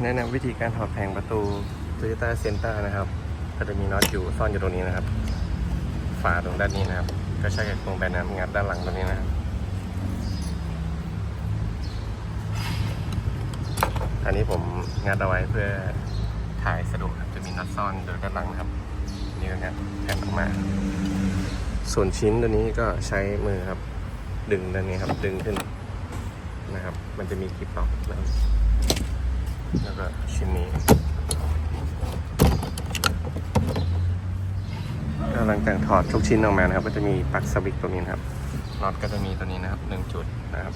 แนะนำวิธีการถอดแผงประตู Toyota Center นะครับ ก็จะมีน็อตอยู่ซ่อนอยู่ตรงนี้นะครับ ฝาตรงด้านนี้นะครับ ก็ใช้ไขควงแบนน้ำงัดด้านหลังตรงนี้นะครับ อันนี้ผมงัดเอาไว้เพื่อถ่ายสะดวกครับจะมีน็อตซ่อนอยู่ด้านหลังนะครับ นี่ก็งัดแผ่นออกมา ส่วนชิ้นตัวนี้ก็ใช้มือครับ ดึงด้านนี้ครับ ดึงขึ้นนะครับ มันจะมีคลิปล็อกนะครับ แล้วก็ชิ้นนี้ก็หลังจากถอดทุกชิ้นออกมานะครับ ก็จะมีปลั๊กสวิตตัวนี้นะครับน็อตก็จะมีตัวนี้นะครับหนึ่งจุดนะครับ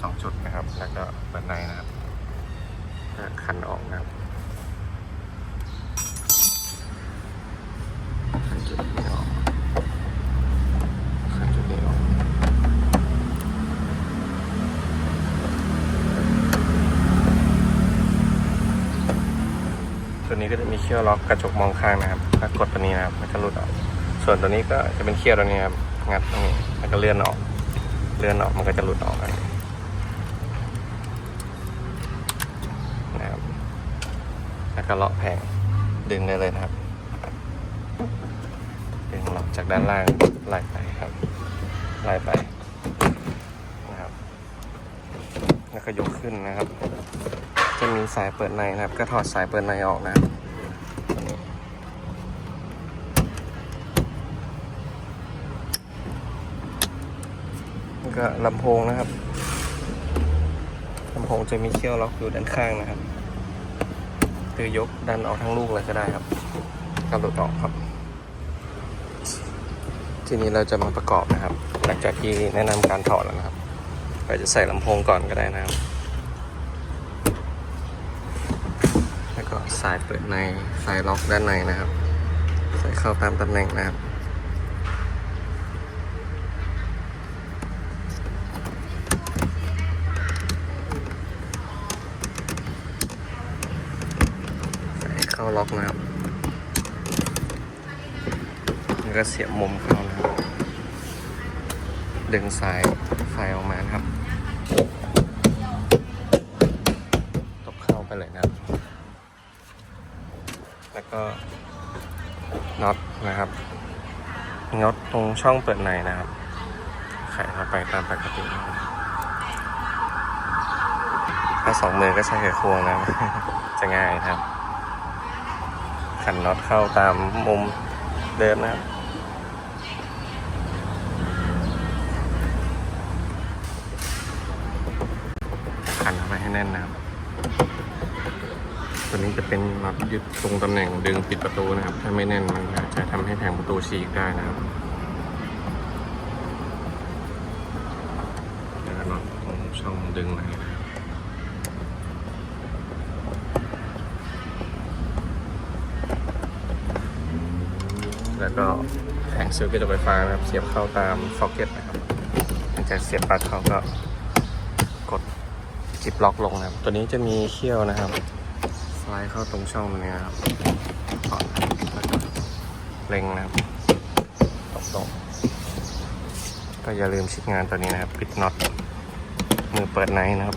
สองจุดนะครับ แล้วก็เปิดในนะครับก็คันออกนะครับคันจุดนี้ออกคันจุดนี้ออก ตัวนี้ก็จะมีเขี้ยวล็อกกระจกมองข้างนะครับถ้ากดตัวนี้นะครับมันจะหลุดออก ส่วนตัวนี้ก็จะเป็นเขี้ยวตัวนี้ครับงัดตรงนี้แล้วก็เลื่อนออก เลื่อนออกมันก็จะหลุดออกนะครับนะครับแล้วก็เลาะแผงดึงได้เลยนะครับดึงล็อกจากด้านล่างไล่ไปครับไล่ไปนะครับ แล้วก็ยกขึ้นนะครับ จะมีสายเปิดในนะครับ ก็ถอดสายเปิดในออกนะครับตัวนี้แล้วก็ลำโพงนะครับลำโพงจะมีเขี้ยวล็อกอยู่ด้านข้างนะครับคือยกดันออกทั้งลูกเลยก็ได้ครับก็หลุดออกครับ ทีนี้เราจะมาประกอบนะครับ หลังจากที่แนะนำการถอดแล้วนะครับเราจะใส่ลำโพงก่อนก็ได้นะครับ แล้ว ก็สายเปิดในสายล็อกด้านในนะครับ ใส่เข้าตามตำแหน่งนะครับใส่เข้าล็อกนะครับแล้วก็เสียบมุมเข้านะครับ ดึงสายไฟออกมานะครับ ตบเข้าไปเลยนะครับ แล้วก็น็อตนะครับน็อตตรงช่องเปิดในนะครับไขเข้าไปตามปกติถ้าสองมือก็ใช้ไขควงนะจะง่ายนะครับขันน็อตเข้าตามมุมเดิมนะครับขันเข้าไปให้แน่นนะครับ จะเป็นน็อตยึดตรงตำแหน่งดึงปิดประตูนะครับ ถ้าไม่แน่นมันอาจจะทำให้แผงประตูฉีกได้นะครับแล้วก็น็อตตรงช่องดึงนะครับแล้วก็แผงซื้อร์กิตไฟฟ้านะครับ เสียบเข้าตามซ็อกเก็ตนะครับหลังจากเสียบปลั๊กเข้าก็กดจิบล็อกลงนะครับ ตัวนี้จะมีเขี้ยวนะครับ ไลายเข้าตรงช่องตรงนี้นะครับถอดแล้วก็เล็งนะครับตรงก็อย่าลืมชิดงานตัวนี้นะครับปิดน็อตมือเปิดไนท์นะครับ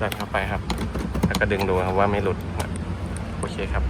ดันเข้าไปครับ แล้วก็ดึงดูครับว่าไม่หลุด โอเคครับ